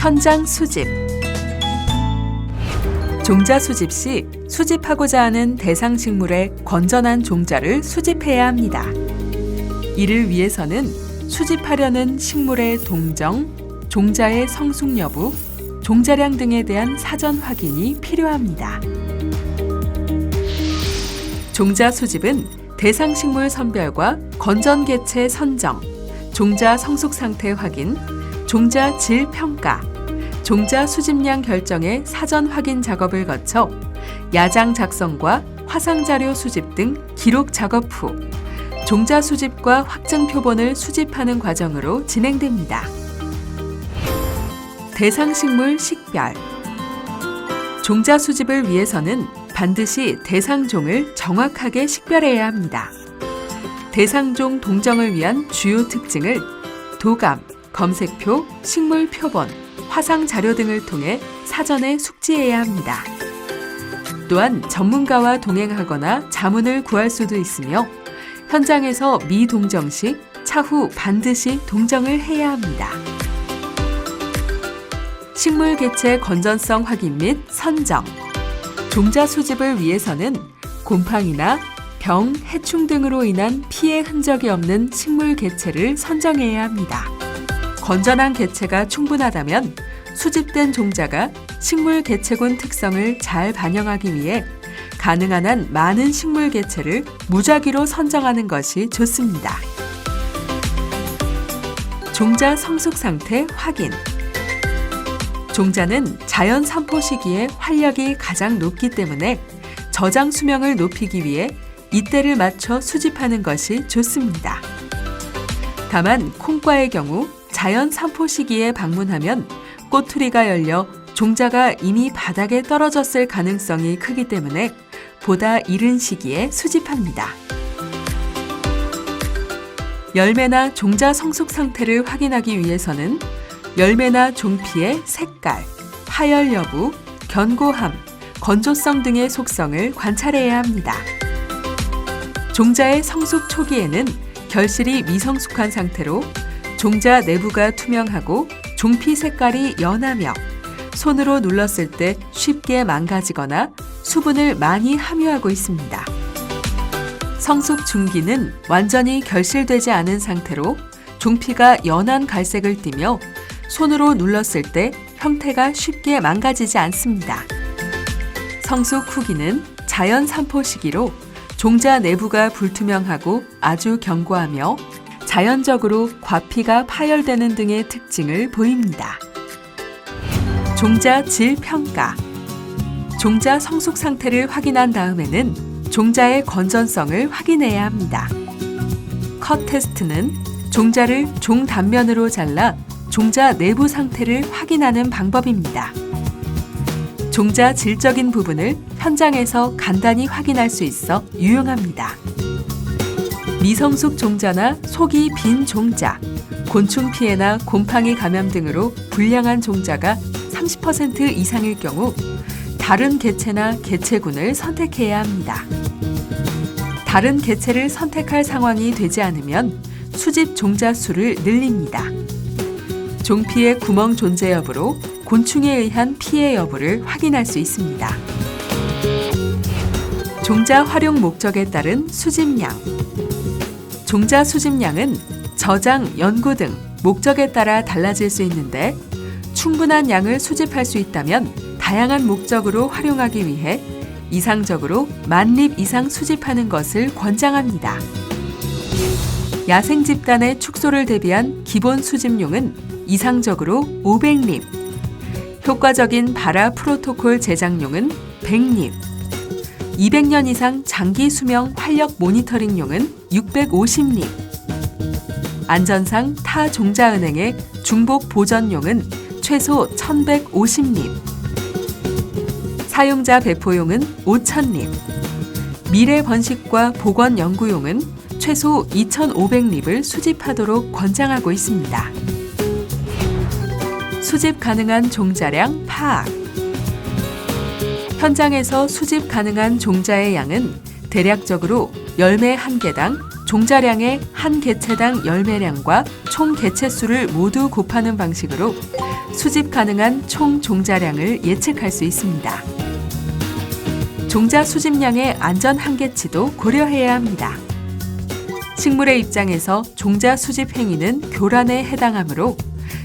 현장 수집 종자 수집 시 수집하고자 하는 대상 식물의 건전한 종자를 수집해야 합니다. 이를 위해서는 수집하려는 식물의 동정, 종자의 성숙 여부, 종자량 등에 대한 사전 확인이 필요합니다. 종자 수집은 대상 식물 선별과 건전 개체 선정, 종자 성숙 상태 확인, 종자 질 평가, 종자 수집량 결정의 사전 확인 작업을 거쳐 야장 작성과 화상 자료 수집 등 기록 작업 후 종자 수집과 확증 표본을 수집하는 과정으로 진행됩니다. 대상 식물 식별 종자 수집을 위해서는 반드시 대상종을 정확하게 식별해야 합니다. 대상종 동정을 위한 주요 특징을 도감, 검색표, 식물 표본, 화상 자료 등을 통해 사전에 숙지해야 합니다. 또한 전문가와 동행하거나 자문을 구할 수도 있으며 현장에서 미동정 시 차후 반드시 동정을 해야 합니다. 식물 개체 건전성 확인 및 선정. 종자 수집을 위해서는 곰팡이나 병, 해충 등으로 인한 피해 흔적이 없는 식물 개체를 선정해야 합니다. 건전한 개체가 충분하다면 수집된 종자가 식물 개체군 특성을 잘 반영하기 위해 가능한 한 많은 식물 개체를 무작위로 선정하는 것이 좋습니다. 종자 성숙 상태 확인. 종자는 자연 산포 시기에 활력이 가장 높기 때문에 저장 수명을 높이기 위해 이때를 맞춰 수집하는 것이 좋습니다. 다만 콩과의 경우 자연 산포 시기에 방문하면 꼬투리가 열려 종자가 이미 바닥에 떨어졌을 가능성이 크기 때문에 보다 이른 시기에 수집합니다. 열매나 종자 성숙 상태를 확인하기 위해서는 열매나 종피의 색깔, 파열 여부, 견고함, 건조성 등의 속성을 관찰해야 합니다. 종자의 성숙 초기에는 결실이 미성숙한 상태로 종자 내부가 투명하고 종피 색깔이 연하며 손으로 눌렀을 때 쉽게 망가지거나 수분을 많이 함유하고 있습니다. 성숙 중기는 완전히 결실되지 않은 상태로 종피가 연한 갈색을 띠며 손으로 눌렀을 때 형태가 쉽게 망가지지 않습니다. 성숙 후기는 자연 산포 시기로 종자 내부가 불투명하고 아주 견고하며 자연적으로 과피가 파열되는 등의 특징을 보입니다. 종자 질 평가 종자 성숙 상태를 확인한 다음에는 종자의 건전성을 확인해야 합니다. 컷 테스트는 종자를 종 단면으로 잘라 종자 내부 상태를 확인하는 방법입니다. 종자 질적인 부분을 현장에서 간단히 확인할 수 있어 유용합니다. 미성숙 종자나 속이 빈 종자, 곤충 피해나 곰팡이 감염 등으로 불량한 종자가 30% 이상일 경우 다른 개체나 개체군을 선택해야 합니다. 다른 개체를 선택할 상황이 되지 않으면 수집 종자 수를 늘립니다. 종피의 구멍 존재 여부로 곤충에 의한 피해 여부를 확인할 수 있습니다. 종자 활용 목적에 따른 수집량. 종자 수집량은 저장, 연구 등 목적에 따라 달라질 수 있는데 충분한 양을 수집할 수 있다면 다양한 목적으로 활용하기 위해 이상적으로 만립 이상 수집하는 것을 권장합니다. 야생 집단의 축소를 대비한 기본 수집용은 이상적으로 500립, 효과적인 바라 프로토콜 제작용은 100립, 200년 이상 장기 수명 활력 모니터링용은 650립, 안전상 타 종자은행의 중복 보전용은 최소 1150립, 사용자 배포용은 5000립, 미래 번식과 복원 연구용은 최소 2500립을 수집하도록 권장하고 있습니다. 수집 가능한 종자량 파악. 현장에서 수집 가능한 종자의 양은 대략적으로 열매 한 개당 종자량의 한 개체당 열매량과 총 개체수를 모두 곱하는 방식으로 수집 가능한 총 종자량을 예측할 수 있습니다. 종자 수집량의 안전 한계치도 고려해야 합니다. 식물의 입장에서 종자 수집 행위는 교란에 해당하므로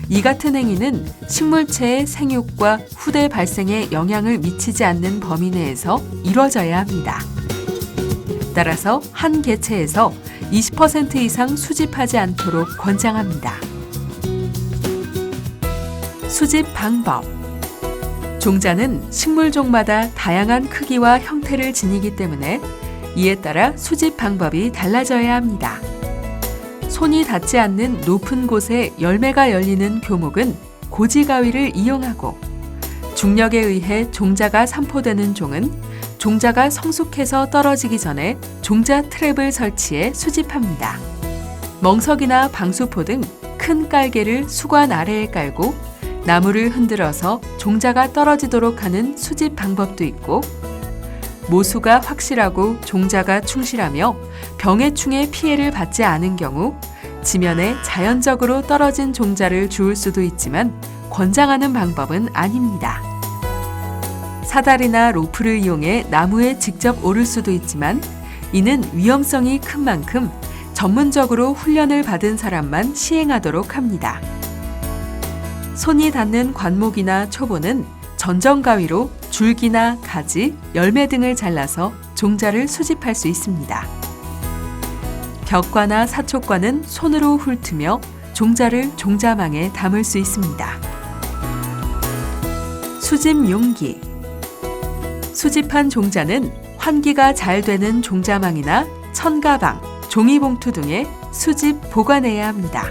이 같은 행위는 식물체의 생육과 후대 발생에 영향을 미치지 않는 범위 내에서 이루어져야 합니다. 따라서 한 개체에서 20% 이상 수집하지 않도록 권장합니다. 수집 방법 종자는 식물종마다 다양한 크기와 형태를 지니기 때문에 이에 따라 수집 방법이 달라져야 합니다. 손이 닿지 않는 높은 곳에 열매가 열리는 교목은 고지가위를 이용하고 중력에 의해 종자가 산포되는 종은 종자가 성숙해서 떨어지기 전에 종자 트랩을 설치해 수집합니다. 멍석이나 방수포 등 큰 깔개를 수관 아래에 깔고 나무를 흔들어서 종자가 떨어지도록 하는 수집 방법도 있고 모수가 확실하고 종자가 충실하며 병해충의 피해를 받지 않은 경우 지면에 자연적으로 떨어진 종자를 주울 수도 있지만 권장하는 방법은 아닙니다. 사다리나 로프를 이용해 나무에 직접 오를 수도 있지만 이는 위험성이 큰 만큼 전문적으로 훈련을 받은 사람만 시행하도록 합니다. 손이 닿는 관목이나 초보는 전정가위로 줄기나 가지, 열매 등을 잘라서 종자를 수집할 수 있습니다. 벽과나 사촉과는 손으로 훑으며 종자를 종자망에 담을 수 있습니다. 수집 용기 수집한 종자는 환기가 잘 되는 종자망이나 천가방, 종이봉투 등에 수집 보관해야 합니다.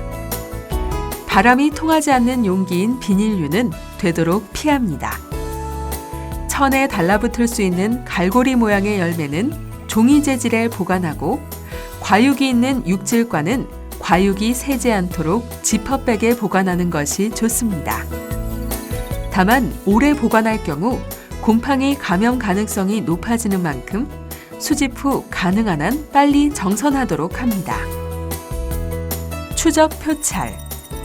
바람이 통하지 않는 용기인 비닐류는 되도록 피합니다. 천에 달라붙을 수 있는 갈고리 모양의 열매는 종이 재질에 보관하고 과육이 있는 육질과는 과육이 새지 않도록 지퍼백에 보관하는 것이 좋습니다. 다만 오래 보관할 경우 곰팡이 감염 가능성이 높아지는 만큼 수집 후 가능한 한 빨리 정선하도록 합니다. 추적 표찰,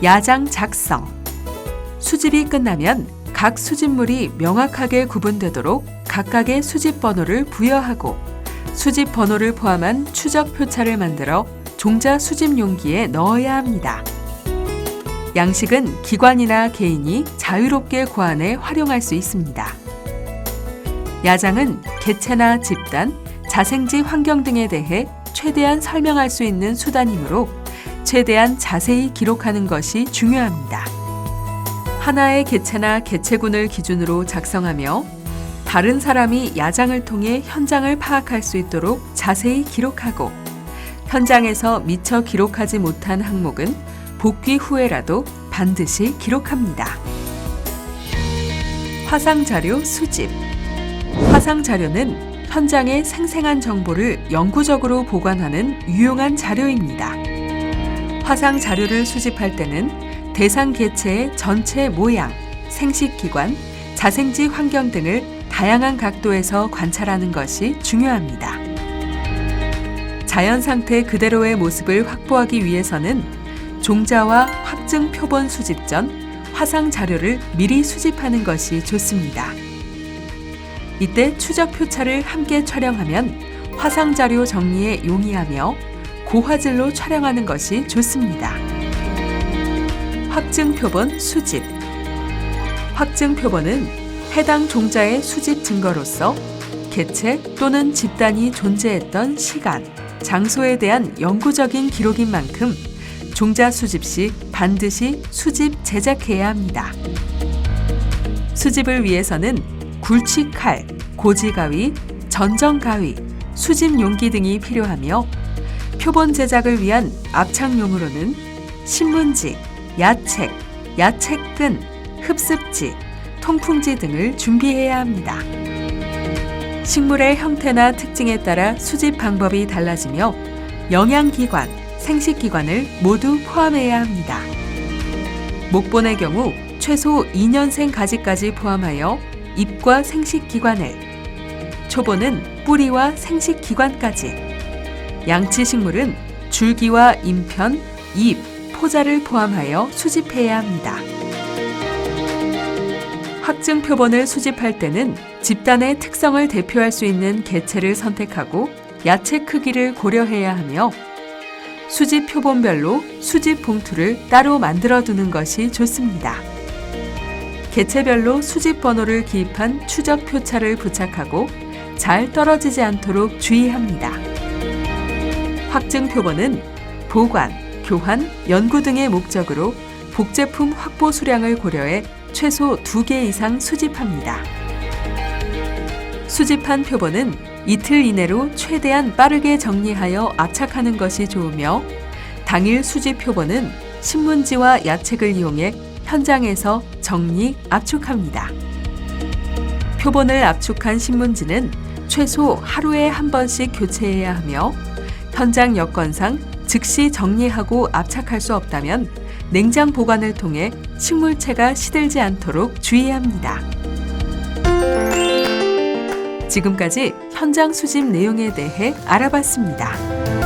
야장 작성. 수집이 끝나면 각 수집물이 명확하게 구분되도록 각각의 수집 번호를 부여하고 수집 번호를 포함한 추적 표차를 만들어 종자 수집 용기에 넣어야 합니다. 양식은 기관이나 개인이 자유롭게 고안해 활용할 수 있습니다. 야장은 개체나 집단, 자생지 환경 등에 대해 최대한 설명할 수 있는 수단이므로 최대한 자세히 기록하는 것이 중요합니다. 하나의 개체나 개체군을 기준으로 작성하며 다른 사람이 야장을 통해 현장을 파악할 수 있도록 자세히 기록하고 현장에서 미처 기록하지 못한 항목은 복귀 후에라도 반드시 기록합니다. 화상 자료 수집 화상 자료는 현장의 생생한 정보를 영구적으로 보관하는 유용한 자료입니다. 화상 자료를 수집할 때는 대상 개체의 전체 모양, 생식 기관, 자생지 환경 등을 다양한 각도에서 관찰하는 것이 중요합니다. 자연 상태 그대로의 모습을 확보하기 위해서는 종자와 확증 표본 수집 전 화상 자료를 미리 수집하는 것이 좋습니다. 이때 추적 표차를 함께 촬영하면 화상 자료 정리에 용이하며 고화질로 촬영하는 것이 좋습니다. 확증 표본 수집 확증 표본은 해당 종자의 수집 증거로서 개체 또는 집단이 존재했던 시간, 장소에 대한 영구적인 기록인 만큼 종자 수집 시 반드시 수집 제작해야 합니다. 수집을 위해서는 굴치칼, 고지가위, 전정가위, 수집 용기 등이 필요하며 표본 제작을 위한 압착용으로는 신문지, 야책, 야책끈, 흡습지, 통풍지 등을 준비해야 합니다. 식물의 형태나 특징에 따라 수집 방법이 달라지며 영양기관, 생식기관을 모두 포함해야 합니다. 목본의 경우 최소 2년생 가지까지 포함하여 잎과 생식기관을, 초보는 뿌리와 생식기관까지, 양치식물은 줄기와 인편, 잎, 포자를 포함하여 수집해야 합니다. 확증 표본을 수집할 때는 집단의 특성을 대표할 수 있는 개체를 선택하고 야채 크기를 고려해야 하며 수집 표본별로 수집 봉투를 따로 만들어 두는 것이 좋습니다. 개체별로 수집 번호를 기입한 추적 표차를 부착하고 잘 떨어지지 않도록 주의합니다. 확증 표본은 보관, 교환, 연구 등의 목적으로 복제품 확보 수량을 고려해 최소 2개 이상 수집합니다. 수집한 표본은 이틀 이내로 최대한 빠르게 정리하여 압착하는 것이 좋으며 당일 수집 표본은 신문지와 야책을 이용해 현장에서 정리, 압축합니다. 표본을 압축한 신문지는 최소 하루에 한 번씩 교체해야 하며 현장 여건상 즉시 정리하고 압착할 수 없다면 냉장 보관을 통해 식물체가 시들지 않도록 주의합니다. 지금까지 현장 수집 내용에 대해 알아봤습니다.